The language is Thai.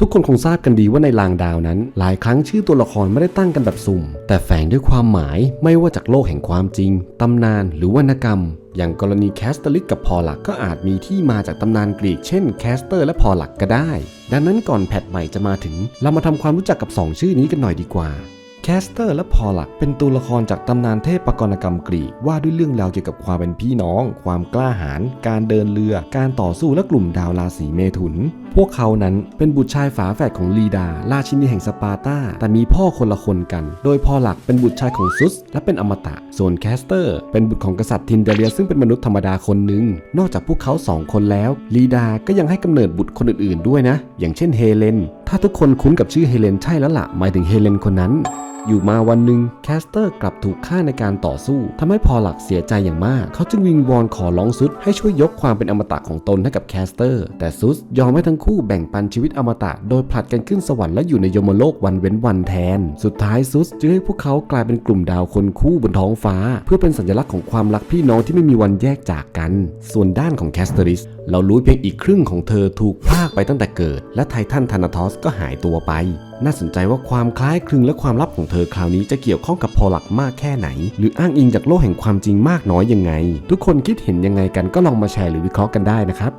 ทุกคนคงทราบกันดีว่าในลางดาวนั้น หลายครั้งชื่อตัวละครไม่ได้ตั้งกันแบบสุ่ม แต่แฝงด้วยความหมายไม่ว่าจากโลกแห่งความจริง ตำนานหรือวรรณกรรม อย่างกรณีแคสเตอริกกับพอลักก็อาจมีที่มาจากตำนานกรีกเช่นแคสเตอร์และพอลักก็ได้ ดังนั้นก่อนแพทใหม่จะมาถึง เรามาทำความรู้จักกับ 2 ชื่อนี้กันหน่อยดีกว่า แคสเตอร์และพอลักเป็นตัวละครจากตำนานเทพปกรณกรรมกรีกว่าด้วยเรื่องราวเกี่ยวกับความเป็นพี่น้อง ความกล้าหาญการเดินเรือ การต่อสู้และกลุ่มดาวราศีเมถุน พวกเขานั้นเป็นบุตรชายฝาแฝดของลีดา ราชินีแห่งสปาร์ตา แต่มีพ่อคนละคนกัน โดยพอลักเป็นบุตรชายของซุส และเป็นอมตะ ส่วนแคสเตอร์เป็นบุตรของกษัตริย์ทินเดเรียซึ่งเป็นมนุษย์ธรรมดาคนหนึ่งนอกจากพวกเขาสองคนแล้วลีดาก็ยังให้กำเนิดบุตรคนอื่นๆด้วยนะ อย่างเช่นเฮเลนถ้าทุกคนคุ้นกับชื่อเฮเลนใช่แล้วล่ะหมายถึงเฮเลนคนนั้น อยู่มาวันหนึ่งแคสเตอร์กลับถูกฆ่าในการต่อสู้ทำให้พอหลักเสียใจอย่างมาก เขาจึงวิงวอนขอร้องซุสให้ช่วยยกความเป็นอมตะของตนให้กับแคสเตอร์ แต่ซุสยอมให้ทั้งคู่แบ่งปันชีวิตอมตะ โดยผลัดกันขึ้นสวรรค์และอยู่ในยมโลกวันเว้นวันแทน สุดท้ายซุสจึงให้พวกเขากลายเป็นกลุ่มดาวคนคู่บนท้องฟ้า เพื่อเป็นสัญลักษณ์ของความรักพี่น้องที่ไม่มีวันแยกจากกัน ส่วนด้านของแคสเตอริสเรารู้เพียงอีกครึ่งของเธอถูกพากไปตั้งแต่เกิด และไททันธานาทอสก็หายตัวไป น่าสนใจว่าความคล้ายคลึงและความลับของเธอคราวนี้จะเกี่ยวข้องกับพอลักมากแค่ไหน หรืออ้างอิงจากโลกแห่งความจริงมากน้อยยังไง ทุกคนคิดเห็นยังไงกันก็ลองมาแชร์หรือวิเคราะห์กันได้นะครับ